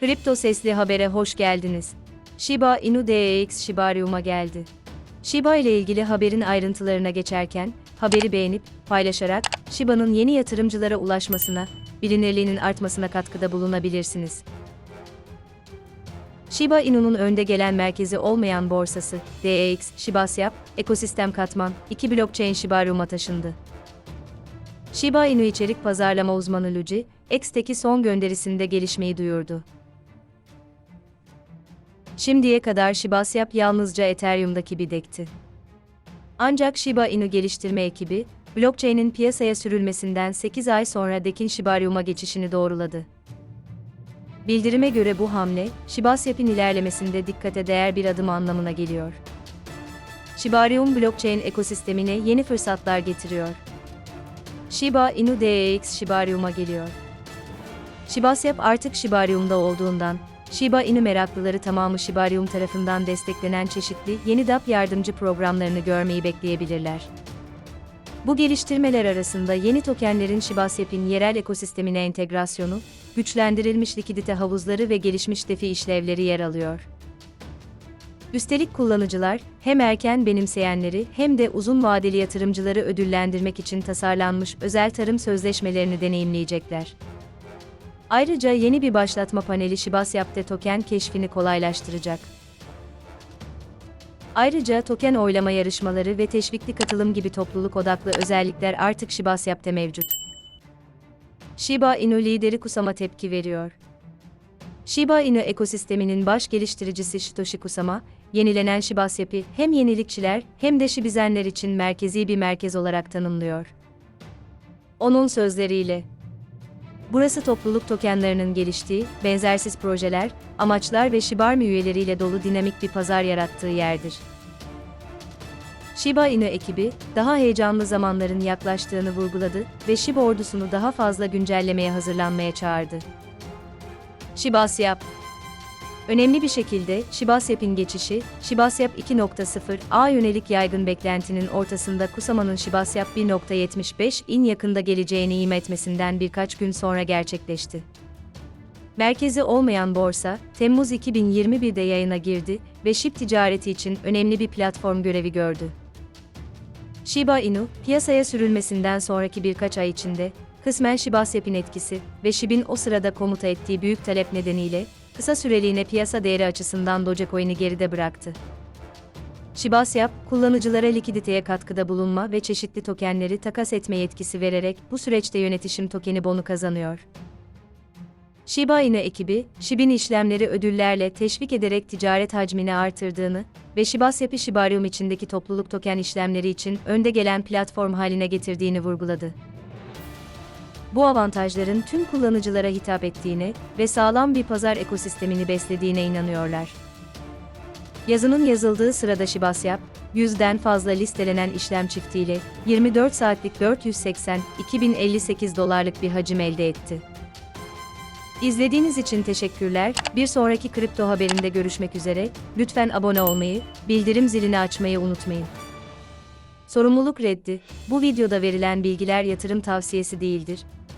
Kripto Sesli Haber'e hoş geldiniz. Shiba Inu DEX Shibarium'a geldi. Shiba ile ilgili haberin ayrıntılarına geçerken, haberi beğenip, paylaşarak, Shiba'nın yeni yatırımcılara ulaşmasına, bilinirliğinin artmasına katkıda bulunabilirsiniz. Shiba Inu'nun önde gelen merkezi olmayan borsası, DEX, Shibasyap, ekosistem katman, 2 blockchain Shibarium'a taşındı. Shiba Inu içerik pazarlama uzmanı Luigi, X'teki son gönderisinde gelişmeyi duyurdu. Şimdiye kadar Shibasyap yalnızca Ethereum'daki bir dekti. Ancak Shiba Inu geliştirme ekibi, blockchain'in piyasaya sürülmesinden 8 ay sonra Dekin Shibarium'a geçişini doğruladı. Bildirime göre bu hamle, Shibasyap'in ilerlemesinde dikkate değer bir adım anlamına geliyor. Shibarium blockchain ekosistemine yeni fırsatlar getiriyor. Shiba Inu DEX Shibarium'a geliyor. Shibasyap artık Shibarium'da olduğundan, Shiba Inu meraklıları tamamı Shibarium tarafından desteklenen çeşitli yeni DApp yardımcı programlarını görmeyi bekleyebilirler. Bu geliştirmeler arasında yeni tokenlerin Shibasyap'in yerel ekosistemine entegrasyonu, güçlendirilmiş likidite havuzları ve gelişmiş defi işlevleri yer alıyor. Üstelik kullanıcılar, hem erken benimseyenleri hem de uzun vadeli yatırımcıları ödüllendirmek için tasarlanmış özel tarım sözleşmelerini deneyimleyecekler. Ayrıca yeni bir başlatma paneli Shibasyap'te token keşfini kolaylaştıracak. Ayrıca token oylama yarışmaları ve teşvikli katılım gibi topluluk odaklı özellikler artık Shibasyap'te mevcut. Shiba Inu lideri Kusama tepki veriyor. Shiba Inu ekosisteminin baş geliştiricisi Satoshi Kusama, yenilenen Shibasyap'i hem yenilikçiler hem de Shibizenler için merkezi bir merkez olarak tanımlıyor. Onun sözleriyle, Burası topluluk tokenlarının geliştiği, benzersiz projeler, amaçlar ve Shibarmi üyeleriyle dolu dinamik bir pazar yarattığı yerdir. Shiba Inu ekibi, daha heyecanlı zamanların yaklaştığını vurguladı ve Shiba ordusunu daha fazla güncellemeye hazırlanmaya çağırdı. Shibasyap Önemli bir şekilde, Shibasyap'in geçişi, Shibasyap 2.0 A yönelik yaygın beklentinin ortasında Kusama'nın Shibasyap 1.75 in yakında geleceğini ima etmesinden birkaç gün sonra gerçekleşti. Merkezi olmayan borsa, Temmuz 2021'de yayına girdi ve SHIB ticareti için önemli bir platform görevi gördü. Shiba Inu, piyasaya sürülmesinden sonraki birkaç ay içinde, kısmen Shibasyap'in etkisi ve SHIB'in o sırada komuta ettiği büyük talep nedeniyle, kısa süreliğine piyasa değeri açısından Dogecoin'i geride bıraktı. Shibasyap, kullanıcılara likiditeye katkıda bulunma ve çeşitli tokenleri takas etme yetkisi vererek bu süreçte yönetişim tokeni bonu kazanıyor. Shiba Inu ekibi, SHIB'in işlemleri ödüllerle teşvik ederek ticaret hacmini artırdığını ve Shibasyap'ı Shibarium içindeki topluluk token işlemleri için önde gelen platform haline getirdiğini vurguladı bu avantajların tüm kullanıcılara hitap ettiğine ve sağlam bir pazar ekosistemini beslediğine inanıyorlar. Yazının yazıldığı sırada Shibasyap, yüzden fazla listelenen işlem çiftiyle 24 saatlik 480-2058 dolarlık bir hacim elde etti. İzlediğiniz için teşekkürler. Bir sonraki kripto haberinde görüşmek üzere. Lütfen abone olmayı, bildirim zilini açmayı unutmayın. Sorumluluk reddi. Bu videoda verilen bilgiler yatırım tavsiyesi değildir.